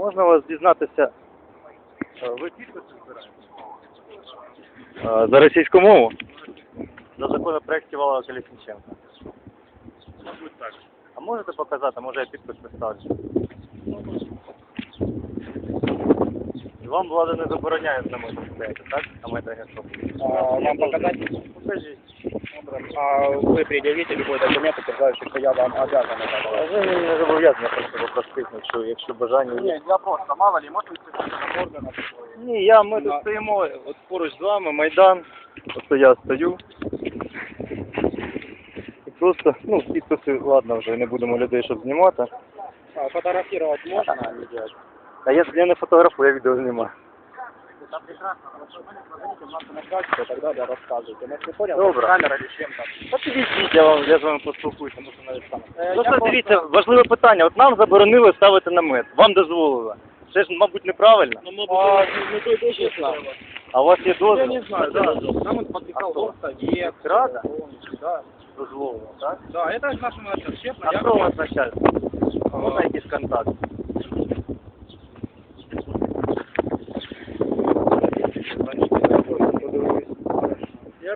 Можна вас дізнатися? е, Ви підписи збираєте? Е, За російську мову? За законопроект. Мабуть, так. А можете показати, може я підпис поставлю? І Вам влада не забороняє з нами так? На Майдані Свободи? А, вам показать? Покажіть. А вы предъявите любой документ, утверждающий, что я вам обязан это А давать. Ви не зобов'язані просто попросити, якщо, якщо бажання є. Нет, я просто, мало ли, может, вы органов. Ні, я, ми тут Да. стоїмо от поруч з вами, Майдан, тобто я стою. І просто, ну, підписи, ладно, вже не будемо людей, щоб знімати. А, фотографировать можно видео? А я, я не фотографую, я відео знімаю. Это прекрасно. Хорошо, вы позвоните в нашу начальство, тогда да, рассказывайте. Может, не понял, Добре. камера или чем-то. Та підійдіть, я, вам, я з вами поспілкуюся, тому що навіть сам. Е, Просто я дивіться, важливе питання. От нам заборонили ставити намет, вам дозволили. Це ж, мабуть, неправильно. Ну, мабуть, А, не той дуже слава. А у вас є дозвіл? Я не знаю, да. Нам он подписал А кто? горсовет. Рада? полностью, Да. Дозволено, так? Да, это ж нашему начальству, честно. А я хто у вас начальство? Можна якийсь контакт?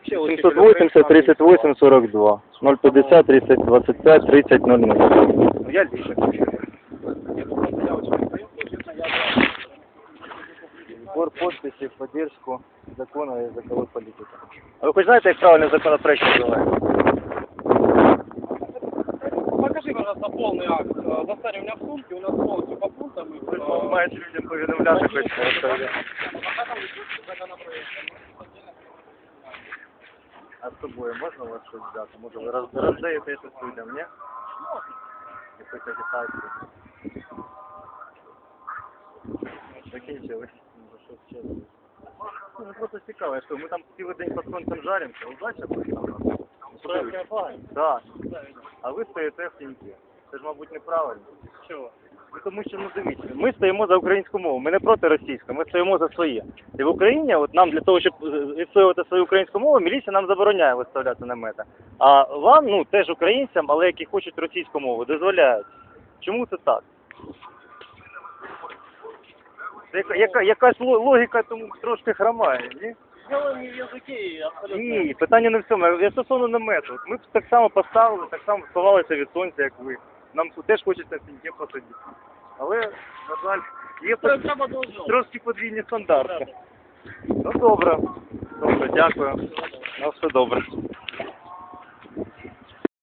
780 38 42 050 325 30 00. Ну, я лично. Сбор подписей в поддержку закона и языковой политики. А ви хоч знаєте, як правильно законопроект називається? Покажи, пожалуйста, полный акт. Э, Заставь меня в сумке, у нас полностью по пунктам. и, Ви э, маєте людям повідомляти хоч що. А з собою можна у вас щось взяти? Може ви роз- роздаєте щось людям, ні? Якусь агітацію. Закінчили. Може, щось ще. Ну, просто цікаво, що ми там цілий день під сонцем жаримося, удача буде там. Так. А ви стоїте в тіньки. Це ж, мабуть, неправильно. Чого? Тому що, ну дивіться, ми стоїмо за українську мову, ми не проти російської, ми стоїмо за своє. І в Україні, от нам для того, щоб е, відстоювати свою українську мову, міліція нам забороняє виставляти намети. А вам, ну, теж українцям, але які хочуть російську мову, дозволяють. Чому це так? Це яка, яка, якась ло- логіка тому трошки хромає, ні? Дело не в языке, абсолютно. Ні, питання не в цьому. Я стосовно намету. Ми б так само поставили, так само сховалися від сонця, як ви. Нам теж хочеться в тіньке посидіти. Але, на жаль, є трошки подвійні стандарти. Ну добре. Добре, дякую. На все добре.